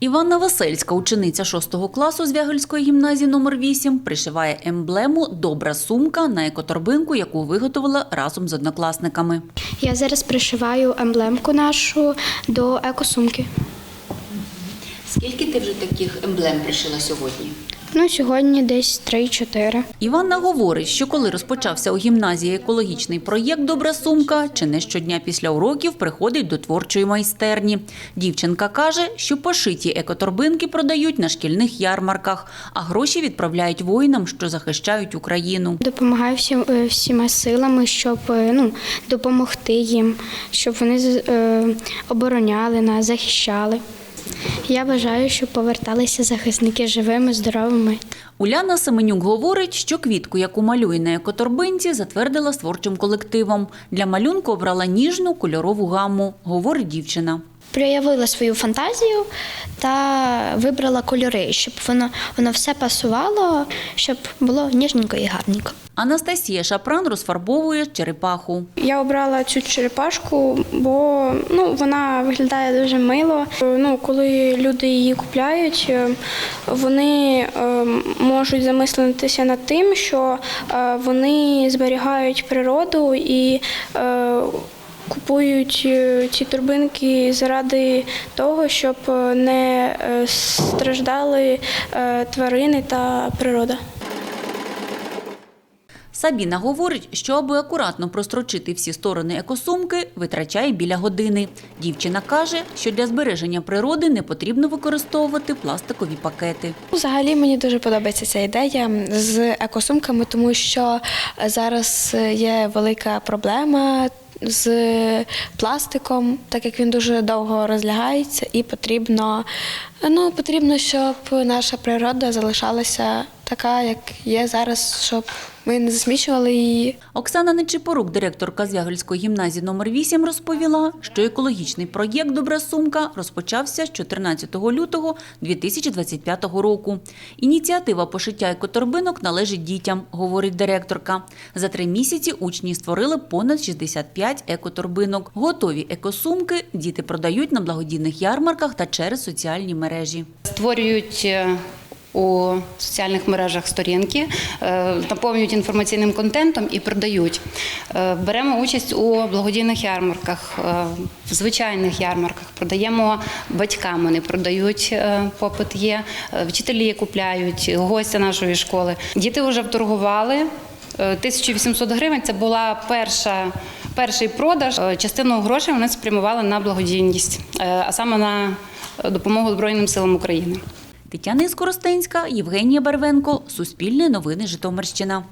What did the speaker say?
Іванна Васильська, учениця 6 класу з Вягельської гімназії номер 8 пришиває емблему Добра сумка на екоторбинку, яку виготовила разом з однокласниками. Я зараз пришиваю емблемку нашу до екосумки. Скільки ти вже таких емблем пришила сьогодні? Ну, сьогодні десь 3-4. Іванна говорить, що коли розпочався у гімназії екологічний проєкт Добра сумка, чи не щодня після уроків приходить до творчої майстерні. Дівчинка каже, що пошиті екоторбинки продають на шкільних ярмарках, а гроші відправляють воїнам, що захищають Україну. Допомагаю всім, е, всіма силами, щоб е, ну, допомогти їм, щоб вони е, обороняли нас, захищали. Я бажаю, щоб поверталися захисники живими, здоровими. Уляна Семенюк говорить, що квітку, яку малює на екоторбинці, затвердила з творчим колективом. Для малюнку обрала ніжну кольорову гаму, говорить дівчина. Проявила свою фантазію та вибрала кольори, щоб воно, воно все пасувало, щоб було ніжненько і гарненько. Анастасія Шапран розфарбовує черепаху. Я обрала цю черепашку, бо ну, вона виглядає дуже мило. Ну, коли люди її купляють, е, вони е, можуть замислитися над тим, що е, вони зберігають природу і е, купують е, ці турбинки заради того, щоб е, не е, страждали тварини та природа. Сабіна говорить, що аби акуратно прострочити всі сторони екосумки, витрачає біля години. Дівчина каже, що для збереження природи не потрібно використовувати пластикові пакети. Взагалі мені дуже подобається ця ідея з екосумками, тому що зараз є велика проблема з пластиком, так як він дуже довго розлягається, і потрібно, ну, потрібно, щоб наша природа залишалася така, як є зараз, щоб ми не засмічували її. Оксана Нечипорук, директорка Звягельської гімназії номер 8 розповіла, що екологічний проєкт Добра сумка розпочався з 14 лютого 2025 року. Ініціатива пошиття екоторбинок належить дітям, говорить директорка. За три місяці учні створили понад 65 екоторбинок. Готові екосумки діти продають на благодійних ярмарках та через соціальні мережі. створюють е, у соціальних мережах сторінки, е, наповнюють інформаційним контентом і продають. Е, Беремо участь у благодійних ярмарках, е, в звичайних ярмарках, продаємо батькам, вони продають попит є, вчителі купляють, гості нашої школи. Діти вже вторгували. Е, 1800 гривень це була перша. Перший продаж частину грошей вони спрямували на благодійність, а саме на допомогу Збройним силам України. Тетяна Іскоростенська, Євгенія Барвенко, Суспільне новини Житомирщина.